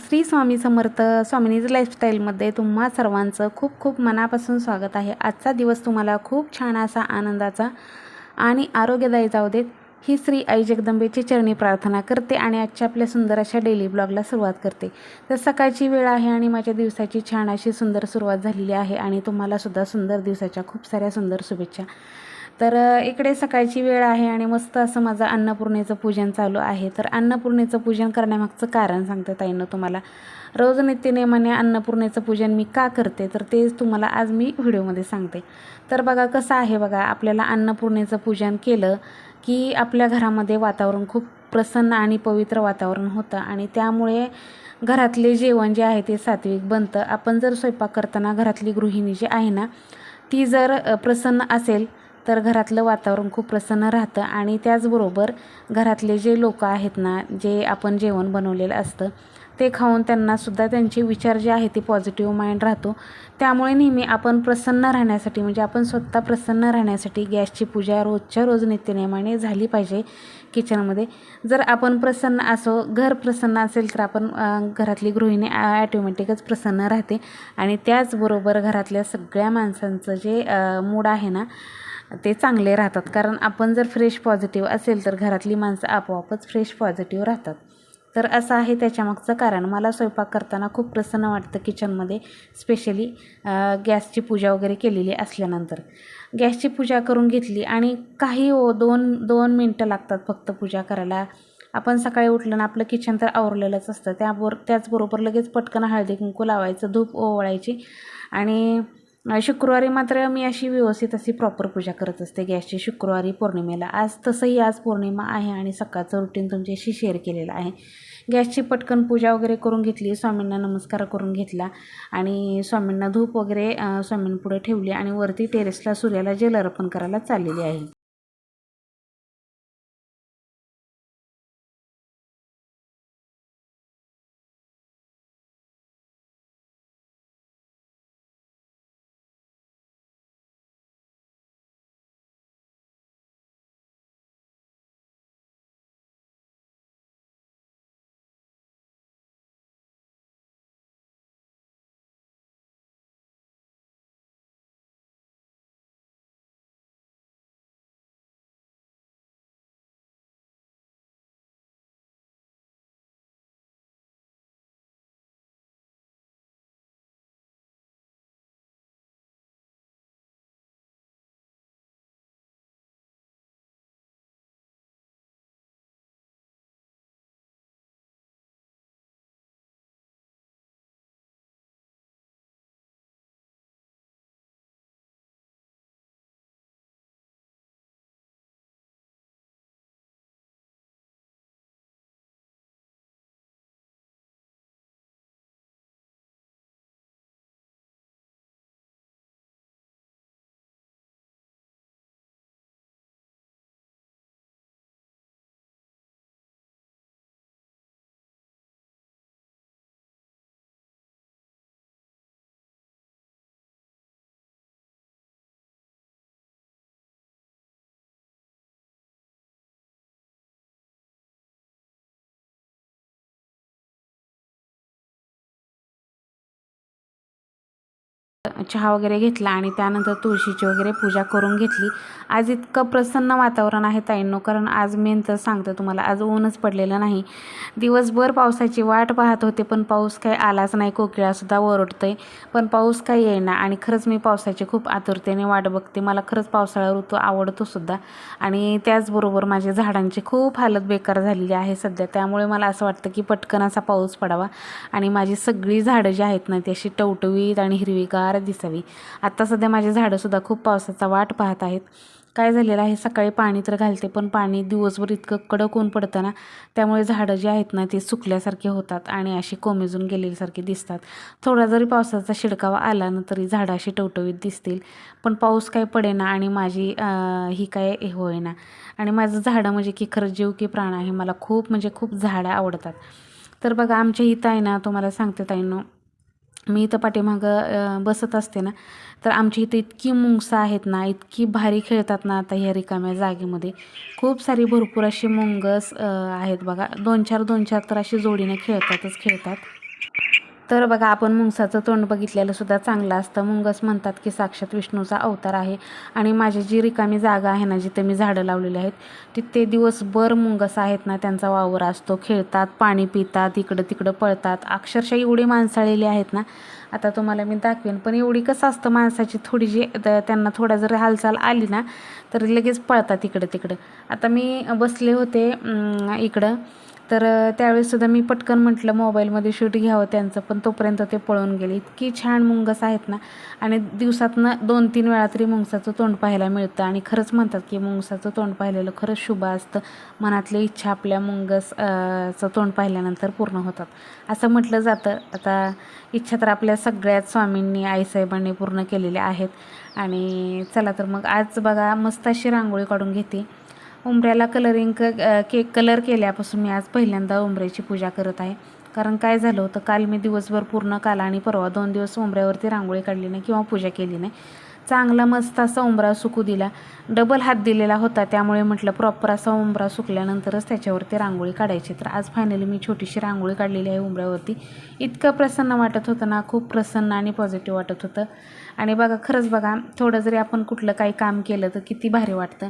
श्री स्वामी समर्थ स्वामिनीज लाईफस्टाईलमध्ये तुम्हा सर्वांचं खूप खूप मनापासून स्वागत आहे. आजचा दिवस तुम्हाला खूप छान असा आनंदाचा आणि आरोग्यदायी जाऊ देत. ही श्री आई जगदंबेची चरणी प्रार्थना करते आणि आजच्या आपल्या सुंदर अशा डेली ब्लॉगला सुरुवात करते. तर सकाळची वेळ आहे आणि माझ्या दिवसाची छान अशी सुंदर सुरुवात झालेली आहे आणि तुम्हालासुद्धा सुंदर दिवसाच्या खूप साऱ्या सुंदर शुभेच्छा. तर इकडे सकाळची वेळ आहे आणि मस्त असं माझं अन्नपूर्णेचं पूजन चालू आहे. तर अन्नपूर्णेचं पूजन करण्यामागचं कारण सांगते ताईनं तुम्हाला. रोज नित्यनेमाने अन्नपूर्णेचं पूजन मी का करते? तर तेच तुम्हाला आज मी व्हिडिओमध्ये सांगते. तर बघा कसं आहे बघा आपल्याला अन्नपूर्णेचं पूजन केलं की आपल्या घरामध्ये वातावरण खूप प्रसन्न आणि पवित्र वातावरण होतं. आणि त्यामुळे घरातले जेवण जे आहे ते सात्विक बनतं. आपण जर स्वयंपाक करताना घरातली गृहिणी जी आहे ना ती जर प्रसन्न असेल तर घरातलं वातावरण खूप प्रसन्न राहतं आणि त्याचबरोबर घरातले जे लोक आहेत ना जे आपण जेवण बनवलेलं असतं ते खाऊन त्यांनासुद्धा त्यांचे विचार जे आहे ते पॉझिटिव्ह माइंड राहतो. त्यामुळे नेहमी आपण प्रसन्न राहण्यासाठी म्हणजे आपण स्वतः प्रसन्न राहण्यासाठी गॅसची पूजा रोजच्या रोज नित्यनियमाने झाली पाहिजे किचनमध्ये जर आपण प्रसन्न असो घर प्रसन्न असेल तर आपण घरातली गृहिणी ॲटोमॅटिकच प्रसन्न राहते. आणि त्याचबरोबर घरातल्या सगळ्या माणसांचं जे मूड आहे ना ते चांगले राहतात. कारण आपण जर फ्रेश पॉझिटिव्ह असेल तर घरातली माणसं आपोआपच फ्रेश पॉझिटिव्ह राहतात. तर असं आहे त्याच्यामागचं कारण. मला स्वयंपाक करताना खूप प्रसन्न वाटतं किचनमध्ये स्पेशली गॅसची पूजा वगैरे केलेली असल्यानंतर. गॅसची पूजा करून घेतली आणि काही ओ दोन दोन मिनटं लागतात फक्त पूजा करायला. आपण सकाळी उठलं ना आपलं किचन तर आवरलेलंच असतं. त्याबरोबर त्याचबरोबर लगेच पटकन हळदी कुंकू लावायचं धूप ओवळायची आणि शुक्रवारी मात्र मी अशी व्यवस्थित अशी प्रॉपर पूजा करत असते. गॅसची शुक्रवारी पौर्णिमेला. आज तसंही आज पौर्णिमा आहे आणि सकाळचं रुटीन तुमच्याशी शेअर केलेलं आहे. गॅसची पटकन पूजा वगैरे करून घेतली स्वामींना नमस्कार करून घेतला आणि स्वामींना धूप वगैरे स्वामींपुढे ठेवली आणि वरती टेरेसला सूर्याला जल अर्पण करायला चाललेली आहे. चहा वगैरे घेतला आणि त्यानंतर तुळशीची वगैरे पूजा करून घेतली. आज इतकं प्रसन्न वातावरण आहे ताईंनो कारण आज मेन तर सांगते तुम्हाला आज ऊनच पडलेलं नाही. दिवसभर पावसाची वाट पाहत होते पण पाऊस काही आलाच नाही कोकिळासुद्धा ओरडतंय. पण पाऊस काही येईना आणि खरंच मी पावसाची खूप आतुरतेने वाट बघते. मला खरंच पावसाळा ऋतू आवडतो सुद्धा. आणि त्याचबरोबर माझ्या झाडांची खूप हालत बेकार झालेली आहे सध्या. त्यामुळे मला असं वाटतं की पटकन असा पाऊस पडावा. आणि माझी सगळी झाडं जी आहेत ना ती अशी टवटवीत आणि हिरवीगार दिसावी. आत्ता सध्या माझी झाडंसुद्धा खूप पावसाचा वाट पाहत आहेत. काय झालेलं आहे? सकाळी पाणी तर घालते पण पाणी दिवसभर इतकं कडक ऊन पडतं ना त्यामुळे झाडं जी आहेत ना ती सुकल्यासारखी होतात आणि अशी कोमेजून गेलेल्यासारखी दिसतात. थोडा जरी पावसाचा शिडकावा आला ना तरी झाडं अशी टवटवीत दिसतील. पण पाऊस काय पडेना आणि माझी ही काय हे होईना. आणि माझं झाडं म्हणजे की खरं जीव की प्राण आहे मला खूप म्हणजे खूप झाडं आवडतात. तर बघा आमच्या इथं आहे ना तुम्हाला सांगते ताईंनो मी इथं पाठीमागं बसत असते ना तर आमच्या इथं इतकी मुंगसं आहेत ना इतकी भारी खेळतात ना आता ह्या रिकाम्या जागेमध्ये. खूप सारी भरपूर अशी मुंगस आहेत बघा. दोन चार दोन चार तर अशी जोडीने खेळतातच खेळतात. तर बघा आपण मुंगसाचं तोंड बघितलेलं सुद्धा चांगलं असतं. मुंगस म्हणतात की साक्षात विष्णूचा अवतार आहे. आणि माझी जी रिकामी जागा आहे ना जिथे मी झाडं लावलेली आहेत तिथे दिवसभर मुंगस आहेत ना त्यांचा वावर असतो. खेळतात पाणी पितात इकडं तिकडं पळतात. अक्षरशः एवढी माणसाळलेली आहेत ना. आता तुम्हाला मी दाखवेन पण एवढी कसं असतं माणसाची थोडी जी त्यांना थोडा जर हालचाल आली ना तर लगेच पळतात इकडं तिकडं. आता मी बसले होते इकडं. तर त्यावेळीसुद्धा त्यावेळेससुद्धा मी पटकन म्हटलं मोबाईलमध्ये शूट घ्यावं त्यांचं पण तोपर्यंत ते पळून गेले. इतकी छान मुंगस आहेत ना आणि दिवसातनं दोन तीन वेळा तरी मुंगसाचं तोंड पाहायला मिळतं. आणि खरंच म्हणतात की मुंगसाचं तोंड पाहिलेलं खरंच शुभ असतं. मनातली इच्छा आपल्या मुंगस चं तोंड पाहिल्यानंतर पूर्ण होतात. असं म्हटलं जातं. आता इच्छा तर आपल्या सगळ्याच स्वामींनी आईसाहेबांनी पूर्ण केलेल्या आहेत. आणि चला तर मग आज बघा मस्त अशी रांगोळी काढून घेते. उंबऱ्याला कलरिंग क केक कलर केल्यापासून मी आज पहिल्यांदा उंबऱ्याची पूजा करत आहे. कारण काय झालं होतं काल मी दिवसभर पूर्ण काल आणि परवा दोन दिवस उंबऱ्यावरती रांगोळी काढली नाही किंवा पूजा केली नाही. चांगला मस्त असा उंबरा सुकू दिला. डबल हात दिलेला होता त्यामुळे म्हटलं प्रॉपर असा उंबरा सुकल्यानंतरच त्याच्यावरती रांगोळी काढायची. तर आज फायनली मी छोटीशी रांगोळी काढलेली आहे उंबऱ्यावरती. इतकं प्रसन्न वाटत होतं ना खूप प्रसन्न आणि पॉझिटिव्ह वाटत होतं. आणि बघा खरंच बघा थोडं जरी आपण कुठलं काही काम केलं तर किती भारी वाटतं.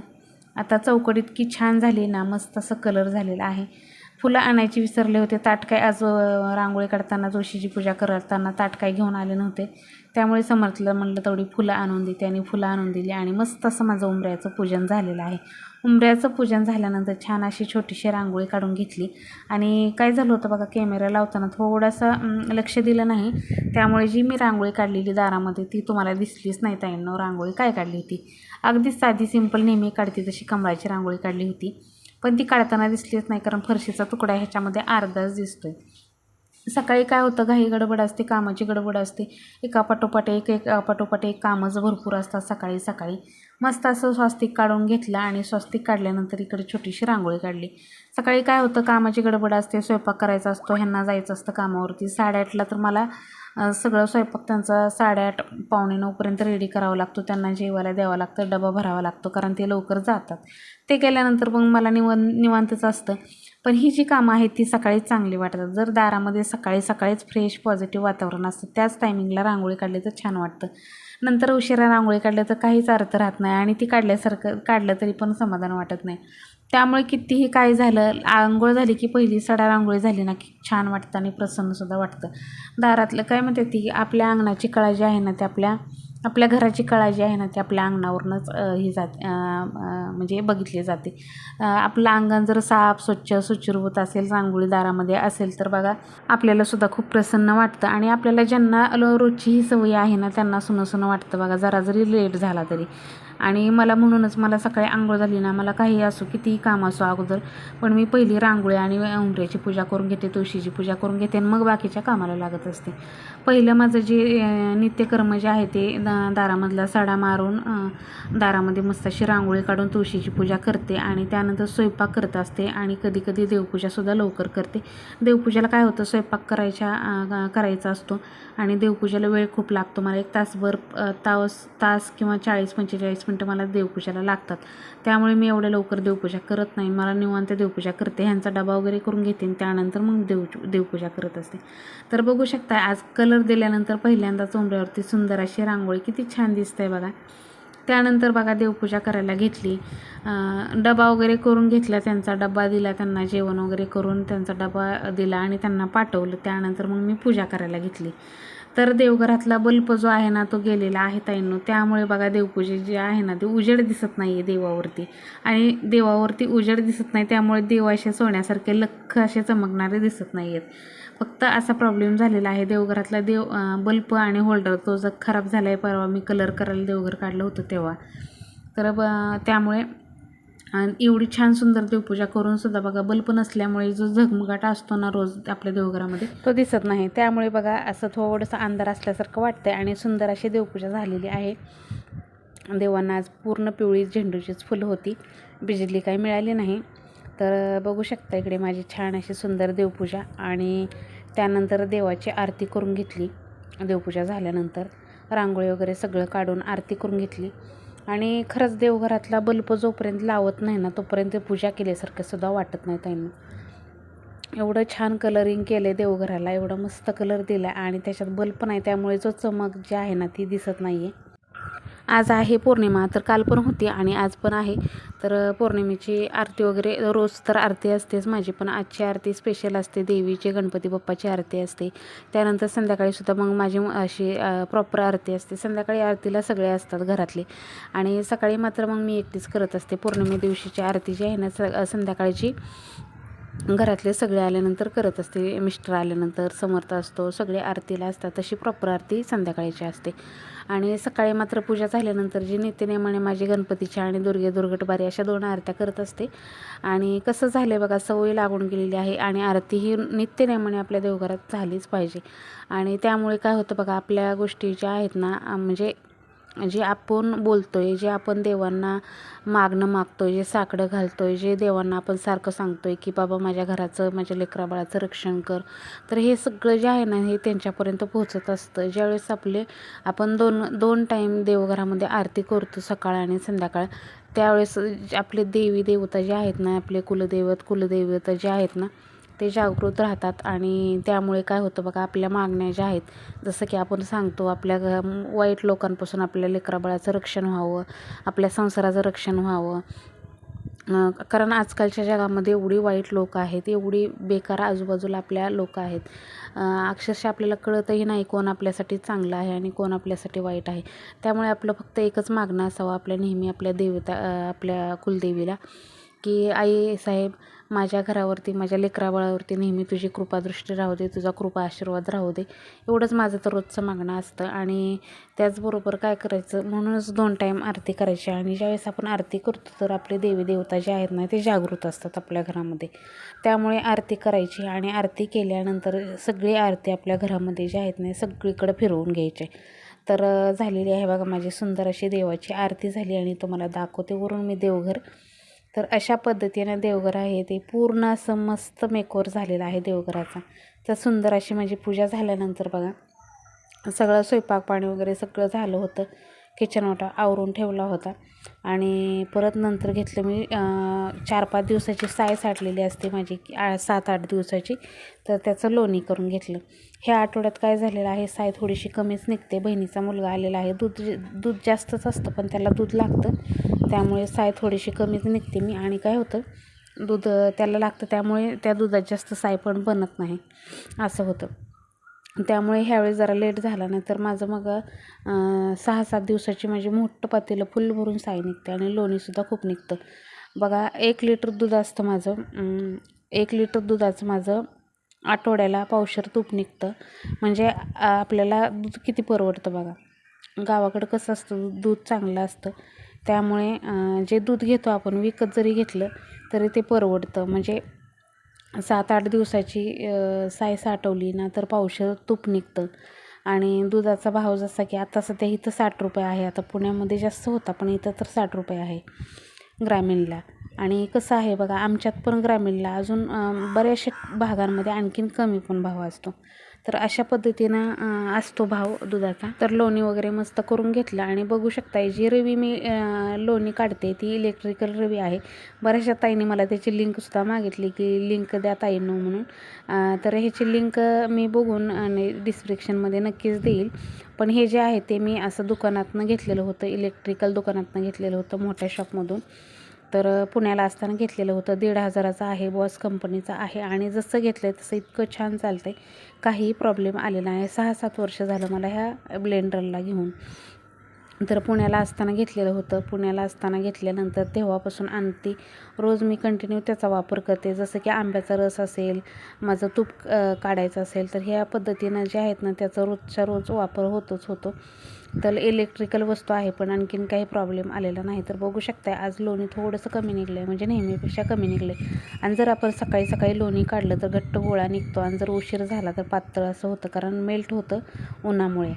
आता चौकट इतकी छान झाली ना मस्त असं कलर झालेला आहे. फुलं आणायची विसरले होते ताट काय आज रांगोळी काढताना तुळशीची पूजा करताना ताट काय घेऊन आले नव्हते. त्यामुळे समर्थलं म्हणलं तेवढी फुलं आणून देते आणि फुलं आणून दिली आणि मस्त असं माझं उंबऱ्याचं पूजन झालेलं आहे. उंबऱ्याचं पूजन झाल्यानंतर छान अशी छोटीशी रांगोळी काढून घेतली. आणि काय झालं होतं बघा कॅमेरा लावताना थोडासा लक्ष दिलं नाही. त्यामुळे जी मी रांगोळी काढलेली दारामध्ये ती तुम्हाला दिसलीच नाही ताईंनो. रांगोळी काय काढली होती? अगदीच साधी सिंपल नेहमी काढते तशी कमळाची रांगोळी काढली होती. पण ती काढताना दिसलीच नाही कारण फरशीचा तुकडा ह्याच्यामध्ये अर्धाच दिसतोय. सकाळी काय होतं घाई गडबड असते कामाची गडबड असते. एका पाठोपाठ एक एका पाठोपाठ एक कामच भरपूर असतात सकाळी सकाळी. मस्त असं स्वस्तिक काढून घेतलं आणि स्वस्तिक काढल्यानंतर इकडे छोटीशी रांगोळी काढली. सकाळी काय होतं कामाची गडबड असते स्वयंपाक करायचा असतो ह्यांना जायचं असतं कामावरती. साडेआठला तर मला सगळं स्वयंपाक त्यांचा साडेआठ पावणे नऊपर्यंत रेडी करावा लागतो. त्यांना जेवायला द्यावं लागतं डबा भरावा लागतो कारण ते लवकर जातात. ते केल्यानंतर मग मला निवन निवांतच असतं. पण ही जी कामं आहेत ती सकाळीच चांगली वाटतात. जर दारामध्ये सकाळी सकाळीच फ्रेश पॉझिटिव्ह वातावरण असतं त्याच टायमिंगला रांगोळी काढली तर छान वाटतं. नंतर उशिरा रांगोळी काढलं तर काहीच अर्थ राहत नाही आणि ती काढल्यासारखं काढलं तरी पण समाधान वाटत नाही. त्यामुळे कितीही काय झालं आंघोळ झाली की पहिली सडा रांगोळी झाली ना की छान वाटतं आणि प्रसन्नसुद्धा वाटतं. दारातलं काय म्हणते ती आपल्या अंगणाची कळा जी आहे ना ते आपल्या आपल्या घराची कळा जी आहे ना ती आपल्या अंगणावरूनच ही जात म्हणजे बघितली जाते. आपलं अंगण जर साफ स्वच्छ सुचिरभूत असेल रांगोळीदारामध्ये असेल तर बघा आपल्याला सुद्धा खूप प्रसन्न वाटतं. आणि आपल्याला ज्यांना रोजची ही सवय आहे ना त्यांना सुनं सुनं वाटतं. बघा जरा जरी लेट झाला तरी. आणि मला म्हणूनच मला सकाळी आंघोळ झाली ना मला काही असो कितीही काम असो अगोदर पण मी पहिली रांगोळी आणि उंबऱ्याची पूजा करून घेते तुळशीची पूजा करून घेते आणि मग बाकीच्या कामाला लागत असते. पहिलं माझं जे नित्यकर्म जे आहे ते दा दारामधला सडा मारून दारामध्ये मस्त अशी रांगोळी काढून तुळशीची पूजा करते आणि त्यानंतर स्वयंपाक करत असते आणि कधी कधी देवपूजासुद्धा लवकर करते. देवपूजेला काय होतं स्वयंपाक करायच्या करायचा असतो आणि देवपूजेला वेळ खूप लागतो. मला एक तासभर तास तास किंवा चाळीस पंचेचाळीस मिनटं मला देवपूजेला लागतात. त्यामुळे मी एवढ्या लवकर देवपूजा करत नाही. मला निवांत देवपूजा करते. ह्यांचा डबा वगैरे करून घेते आणि त्यानंतर मग देव देवपूजा करत असते. तर बघू शकता आज कलर दिल्यानंतर पहिल्यांदा चोंबऱ्यावरती सुंदर अशी रांगोळी किती छान दिसते बघा. त्यानंतर बघा देवपूजा करायला घेतली. डबा वगैरे करून घेतला. त्यांचा डबा दिला त्यांना जेवण वगैरे करून त्यांचा डबा दिला आणि त्यांना पाठवलं. त्यानंतर मग मी पूजा करायला घेतली. तर देवघरातला बल्ब जो आहे ना तो गेलेला आहे ताईंनो. त्यामुळे बघा देवपूजे जे आहे ना ते उजेड दिसत नाही आहे देवावरती. आणि देवावरती उजेड दिसत नाही त्यामुळे देव सोन्यासारखे लख्ख असे चमकणारे दिसत नाही आहेत फक्त असा प्रॉब्लेम झालेला आहे देवघरातला देव बल्ब आणि होल्डर तो जर खराब झाला आहे परवा मी कलर करायला देवघर काढलं होतं तेव्हा. तर ब त्यामुळे आणि एवढी छान सुंदर देवपूजा करून सुद्धा बघा बल्ब नसल्यामुळे जो झगमगाट असतो ना रोज आपल्या देवघरामध्ये तो दिसत नाही. त्यामुळे बघा असं थोडंसं अंधार असल्यासारखं वाटतंय आणि सुंदर अशी देवपूजा झालेली आहे. देवांना आज पूर्ण पिवळी झेंडूचीच फुलं होती. बिजली काही मिळाली नाही. तर बघू शकता इकडे माझी छान अशी सुंदर देवपूजा आणि त्यानंतर देवाची आरती करून घेतली. देवपूजा झाल्यानंतर रांगोळी वगैरे सगळं काढून आरती करून घेतली. आणि खरंच देवघरातला बल्ब जोपर्यंत लावत नाही ना तोपर्यंत पूजा केल्यासारखं सुद्धा वाटत नाही त्यांना एवढं छान कलरिंग केलं आहे देवघराला एवढा मस्त कलर दिला आहे आणि त्याच्यात बल्ब पण आहे त्यामुळे जो चमक जी आहे ना ती दिसत नाही आहे आज आहे पौर्णिमा तर काल पण होती आणि आज पण आहे. तर पौर्णिमेची आरती वगैरे रोज तर आरती असतेच. माझी पण आजची आरती स्पेशल असते. देवीची गणपती बाप्पाची आरती असते. त्यानंतर संध्याकाळीसुद्धा मग माझी अशी प्रॉपर आरती असते. संध्याकाळी आरतीला सगळे असतात घरातले. आणि सकाळी मात्र मग मी एकटीच करत असते. पौर्णिमे दिवशीची आरती जी आहे ना स संध्याकाळची घरातले सगळे आल्यानंतर करत असते. मिस्टर आल्यानंतर समर्थ असतो. सगळे आरतीला असतात. तशी प्रॉपर आरती संध्याकाळीची असते. आणि सकाळी मात्र पूजा झाल्यानंतर जी नित्यनेमाने माझी गणपतीची आणि दुर्गे दुर्गटबारी अशा दोन आरत्या करत असते. आणि कसं झालं आहे बघा सवय लागून गेलेली आहे आणि आरती ही नित्यनेमाने आपल्या देवघरात झालीच पाहिजे. आणि त्यामुळे काय होतं बघा आपल्या गोष्टी ज्या आहेत ना म्हणजे जे आपण बोलतो आहे जे आपण देवांना मागणं मागतो आहे जे साकडं घालतो आहे जे देवांना आपण सारखं सांगतो आहे की बाबा माझ्या घराचं माझ्या लेकराबाळाचं रक्षण कर. तर हे सगळं जे आहे ना हे त्यांच्यापर्यंत पोहोचत असतं. ज्यावेळेस आपले आपण दोन दोन टाईम देवघरामध्ये आरती करतो सकाळ आणि संध्याकाळ त्यावेळेस आपले देवी देवता जे आहेत ना आपले कुलदैवत कुलदैवत जे आहेत ना ते जागृत राहतात आणि त्यामुळे काय होतं बघा आपल्या मागण्या ज्या आहेत जसं की आपण सांगतो आपल्या वाईट लोकांपासून आपल्या लेकराबाळाचं रक्षण व्हावं आपल्या संसाराचं रक्षण व्हावं. कारण आजकालच्या जगामध्ये एवढी वाईट लोक आहेत एवढी बेकार आजूबाजूला आपल्या लोक आहेत. अक्षरशः आपल्याला कळतही नाही कोण आपल्यासाठी चांगलं आहे आणि कोण आपल्यासाठी वाईट आहे. त्यामुळे आपलं फक्त एकच मागणं असावं आपल्या नेहमी आपल्या देवता आपल्या कुलदेवीला की आई साहेब माझ्या घरावरती माझ्या लेकराबाळावरती नेहमी तुझी कृपादृष्टी राहू दे तुझा कृपा आशीर्वाद राहू दे. एवढंच माझं तर रोजचं मागणं असतं. आणि त्याचबरोबर काय करायचं? म्हणूनच दोन टाईम आरती करायची. आणि ज्यावेळेस आपण आरती करतो तर आपले देवी देवता जे आहेत ना ते जागृत असतात आपल्या घरामध्ये. त्यामुळे आरती करायची आणि आरती केल्यानंतर सगळी आरती आपल्या घरामध्ये जे आहेत ना सगळीकडे फिरवून घ्यायचे. तर झालेली आहे बघा माझी सुंदर अशी देवाची आरती झाली आणि तुम्हाला दाखवते. वरून मी देवघर तर अशा पद्धतीनं देवघर आहे ते पूर्ण असं मस्त मेकोर झालेलं आहे देवघराचा. तर सुंदर अशी माझी पूजा झाल्यानंतर बघा सगळं स्वयंपाक पाणी वगैरे सगळं झालं होतं. किचन ओटा आवरून ठेवला होता. आणि परत नंतर घेतलं मी चार पाच दिवसाची साय साठलेली असते माझी सात आठ दिवसाची. तर त्याचं लोणी करून घेतलं. ह्या आठवड्यात काय झालेलं आहे साय थोडीशी कमीच निघते. बहिणीचा मुलगा आलेला आहे. दूध दूध जास्तच असतं पण त्याला दूध लागतं. त्यामुळे साय थोडीशी कमीच निघते. मी आणि काय होतं दूध त्याला लागतं त्यामुळे त्या दुधात जास्त साय पण बनत नाही. असं होतं. त्यामुळे ह्यावेळेस जरा लेट झाला नाही तर माझं मग सहा सात दिवसाची माझी मोठं पातेलं फुल भरून साय निघते आणि लोणीसुद्धा खूप निघतं. बघा एक लिटर दूध असतं माझं एक लिटर दुधाचं माझं आठवड्याला पावशर तूप निघतं. म्हणजे आपल्याला दूध किती परवडतं बघा? गावाकडं कसं असतं दूध चांगलं असतं. त्यामुळे जे दूध घेतो आपण विकत जरी घेतलं तरी ते परवडतं. म्हणजे सात आठ दिवसाची साय साठवली ना तर पावशर तूप निघतं. आणि दुधाचा भाव जसा की आता सध्या इथं साठ रुपये आहे. आता पुण्यामध्ये जास्त होता पण इथं तर साठ रुपये आहे ग्रामीणला. आणि कसं आहे बघा आमच्यात पण ग्रामीणला अजून बऱ्याचशा भागांमध्ये आणखीन कमी पण भाव असतो. तर अशा पद्धतीनं असतो भाव दुधाचा. तर लोणी वगैरे मस्त करून घेतलं आणि बघू शकता जी रवी मी लोणी काढते ती इलेक्ट्रिकल रवी आहे. बऱ्याचशा ताईंनी मला त्याची लिंकसुद्धा मागितली की लिंक द्या ताईंनो म्हणून. तर ह्याची लिंक मी बघून आणि डिस्क्रिप्शनमध्ये नक्कीच देईल. पण हे जे आहे ते मी असं दुकानातनं घेतलेलं होतं इलेक्ट्रिकल दुकानातनं घेतलेलं होतं मोठ्या शॉपमधून तर पुण्याला असताना घेतलेलं होतं. दीड हजाराचं आहे बॉस कंपनीचं आहे आणि जसं घेतलं आहे तसं इतकं छान चालतं आहे काहीही प्रॉब्लेम आलेला आहे सहा सात वर्ष झालं मला ह्या ब्लेंडरला घेऊन. तर पुण्याला असताना घेतलेलं होतं. पुण्याला असताना घेतल्यानंतर तेव्हापासून आणते. रोज मी कंटिन्यू त्याचा वापर करते. जसं की आंब्याचा रस असेल माझं तूप काढायचं असेल तर ह्या पद्धतीनं जे आहेत ना त्याचा रोजच्या रोज वापर होतोच होतो. तर इलेक्ट्रिकल वस्तू आहे पण आणखीन काही प्रॉब्लेम आलेला नाही. तर बघू शकताय आज लोणी थोडंसं कमी निघलं आहे म्हणजे नेहमीपेक्षा कमी निघलं आहे आणि जर आपण सकाळी सकाळी लोणी काढलं तर घट्ट गोळा निघतो. आणि जर उशीर झाला तर पातळ असं होतं कारण मेल्ट होतं उन्हामुळे.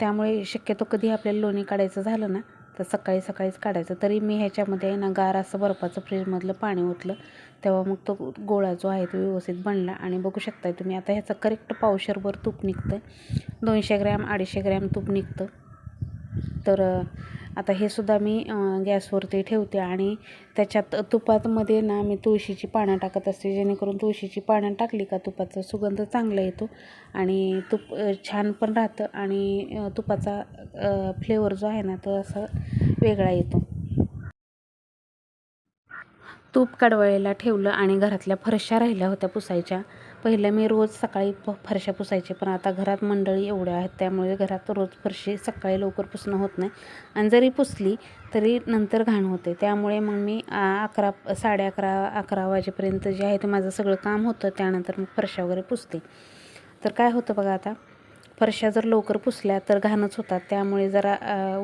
त्यामुळे शक्यतो कधी आपल्याला लोणी काढायचं झालं ना तर सकाळी सकाळीच काढायचं. तरी मी ह्याच्यामध्ये ना गार असं बर्फाचं फ्रीजमधलं पाणी ओतलं. तेव्हा मग तो गोळा जो आहे तो व्यवस्थित बनला. आणि बघू शकताय तुम्ही आता ह्याचं करेक्ट पावशरभर तूप निघतं दोनशे ग्रॅम अडीचशे ग्रॅम तूप निघतं. तर आता हे सुद्धा मी गॅसवरती ठेवते आणि त्याच्यात तुपातमध्ये ना मी तुळशीची पानं टाकत असते जेणेकरून तुळशीची पानं टाकली का तुपाचा सुगंध चांगला येतो आणि तुप छान पण राहतं आणि तुपाचा फ्लेवर जो आहे ना तो असा वेगळा येतो. तूप कडवळीला ठेवलं आणि घरातल्या फरशा राहिल्या होत्या पुसायच्या. पहिलं मी रोज सकाळी प फरशा पुसायचे पण आता घरात मंडळी एवढ्या आहेत त्यामुळे घरात रोज फरशी सकाळी लवकर पुसणं होत नाही. आणि जरी पुसली तरी नंतर घाण होते. त्यामुळे मग मी अकरा साडे अकरा अकरा वाजेपर्यंत जे आहे ते माझं सगळं काम होतं. त्यानंतर मग फरशा वगैरे पुसते. तर काय होतं बघा आता फरशा जर लवकर पुसल्या तर घाणच होतात. त्यामुळे जरा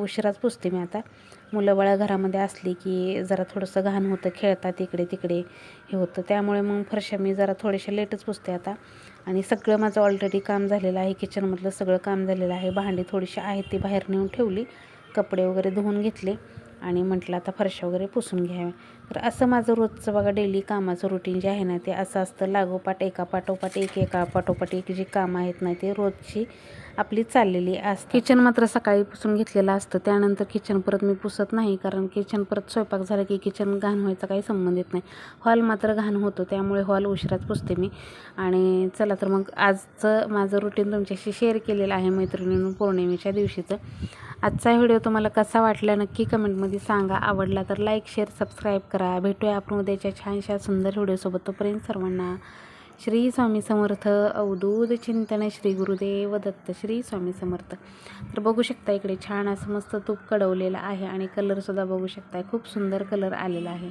उशिराच पुसते मी आता. मुलं बाळा घरामध्ये असली की जरा थोडंसं घाण होतं खेळतात इकडे तिकडे हे होतं. त्यामुळे मग फरशा मी जरा थोड्याशा लेटच पुसते आता. आणि सगळं माझं ऑलरेडी काम झालेलं आहे. किचनमधलं सगळं काम झालेलं आहे. भांडी थोडीशी आहेत ती बाहेर नेऊन ठेवली. कपडे वगैरे धुवून घेतले. आणि म्हटलं आता फरशा वगैरे पुसून घ्यावे. तर असं माझं रोजचं बघा डेली कामाचं रुटीन जे आहे ना ते असं असतं. लागोपाठ एका पाठोपाठ एक एका पाठोपाठ एक जी कामं आहेत ना ते रोजची आपली चाललेली असते किचन मात्र सकाळी पुसून घेतलेलं असतं. त्यानंतर किचन परत मी पुसत नाही कारण किचन परत स्वयंपाक झाला की किचन घाण व्हायचा काही संबंध येत नाही. हॉल मात्र घाण होतो त्यामुळे हॉल उशिराच पुसते मी. आणि चला तर मग आजचं माझं रुटीन तुमच्याशी शेअर केलेलं आहे मैत्रिणींनो पौर्णिमेच्या दिवशीचं. आजचा व्हिडिओ तुम्हाला कसा वाटला नक्की कमेंटमध्ये सांगा. आवडला तर लाईक शेअर सबस्क्राईब करा. भेटूया आपण उद्याच्या छानशा सुंदर व्हिडिओसोबत. तोपर्यंत सर्वांना श्री स्वामी समर्थ अवधूत चिंतन श्री गुरुदेव दत्त श्री स्वामी समर्थ. तर बघू शकता इकडे छान असं मस्त तूप कडवलेलं आहे आणि कलरसुद्धा बघू शकता खूप सुंदर कलर आलेला आहे.